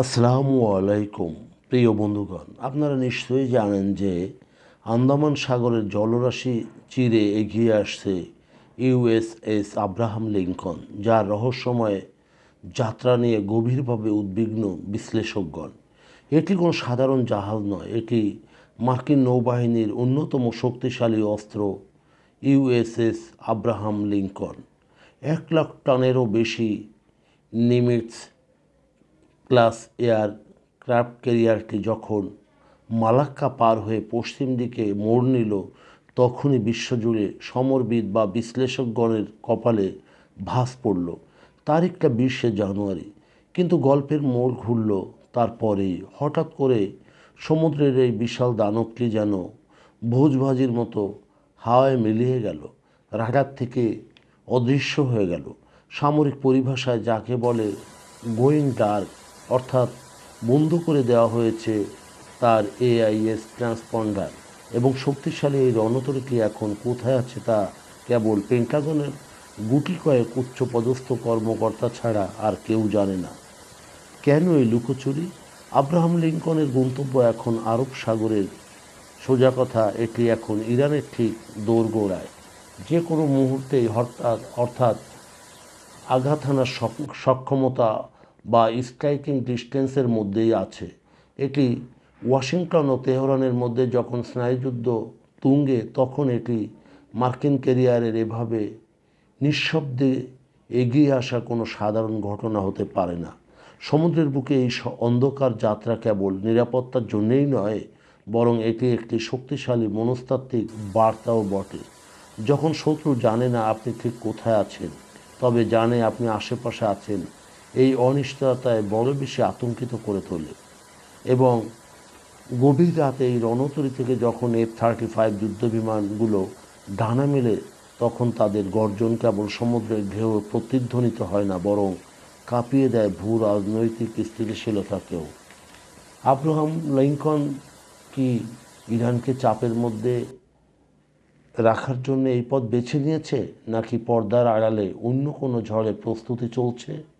আসসালামু আলাইকুম, প্রিয় বন্ধুগণ। আপনারা নিশ্চয়ই জানেন যে আন্দামান সাগরের জলরাশি চিরে এগিয়ে আসছে ইউএসএস আব্রাহাম লিঙ্কন, যার রহস্যময় যাত্রা নিয়ে গভীরভাবে উদ্বিগ্ন বিশ্লেষকগণ। এটি কোনো সাধারণ জাহাজ নয়, এটি মার্কিন নৌবাহিনীর অন্যতম শক্তিশালী অস্ত্র ইউএসএস আব্রাহাম লিঙ্কন। এক লাখ টনেরও বেশি নিমিটস ক্লাস এয়ার ক্রাফট ক্যারিয়ারটি যখন মালাক্কা পার হয়ে পশ্চিম দিকে মোড় নিল, তখনই বিশ্বজুড়ে সমরবিদ বা বিশ্লেষকগণের কপালে ভাস পড়ল। তারিখটা বিশে জানুয়ারি। কিন্তু গল্পের মোড় ঘুরল তারপরেই। হঠাৎ করে সমুদ্রের এই বিশাল দানবটি যেন ভোজভাজির মতো হাওয়ায় মিলিয়ে গেল, রাডার থেকে অদৃশ্য হয়ে গেল। সামরিক পরিভাষায় যাকে বলে গোয়িং ডার্ক অর্থাৎ বন্ধ করে দেওয়া হয়েছে তার এআইএস ট্রান্সপন্ডার। এবং শক্তিশালী এই রণতরীটি এখন কোথায় আছে তা কেবল পেন্টাগনের গুটি কয়েক উচ্চপদস্থ কর্মকর্তা ছাড়া আর কেউ জানে না। কেন এই লুকোচুরি? আব্রাহাম লিঙ্কনের গন্তব্য এখন আরব সাগরের। সোজা কথা, এটি এখন ইরানের ঠিক দোরগোড়ায়। যে কোনো মুহূর্তেই হঠাৎ, অর্থাৎ আঘাত হানার সক্ষমতা বা স্ট্রাইকিং ডিস্টেন্সের মধ্যেই আছে। এটি ওয়াশিংটন ও তেহরানের মধ্যে যখন স্নায়ুযুদ্ধ তুঙ্গে, তখন এটি মার্কিন ক্যারিয়ারের এভাবে নিঃশব্দে এগিয়ে আসা কোনো সাধারণ ঘটনা হতে পারে না। সমুদ্রের বুকে এই অন্ধকার যাত্রা কেবল নিরাপত্তার জন্যেই নয়, বরং এটি একটি শক্তিশালী মনস্তাত্ত্বিক বার্তাও বটে। যখন শত্রু জানে না আপনি ঠিক কোথায় আছেন, তবে জানে আপনি আশেপাশে আছেন এই অনিশ্চয়তায় বড় বেশি আতঙ্কিত করে তোলে। এবং গভীর রাতে এই রণতরী থেকে যখন এফ থার্টি ফাইভ যুদ্ধবিমানগুলো ডানা মেলে, তখন তাদের গর্জন কেবল সমুদ্রের ঢেউ প্রতিধ্বনিত হয় না, বরং কাঁপিয়ে দেয় ভূ রাজনৈতিক স্থিতিশীলতাকেও। আব্রাহাম লিঙ্কন কি ইরানকে চাপের মধ্যে রাখার জন্য এই পথ বেছে নিয়েছে, নাকি পর্দার আড়ালে অন্য কোনো ঝড়ে প্রস্তুতি চলছে?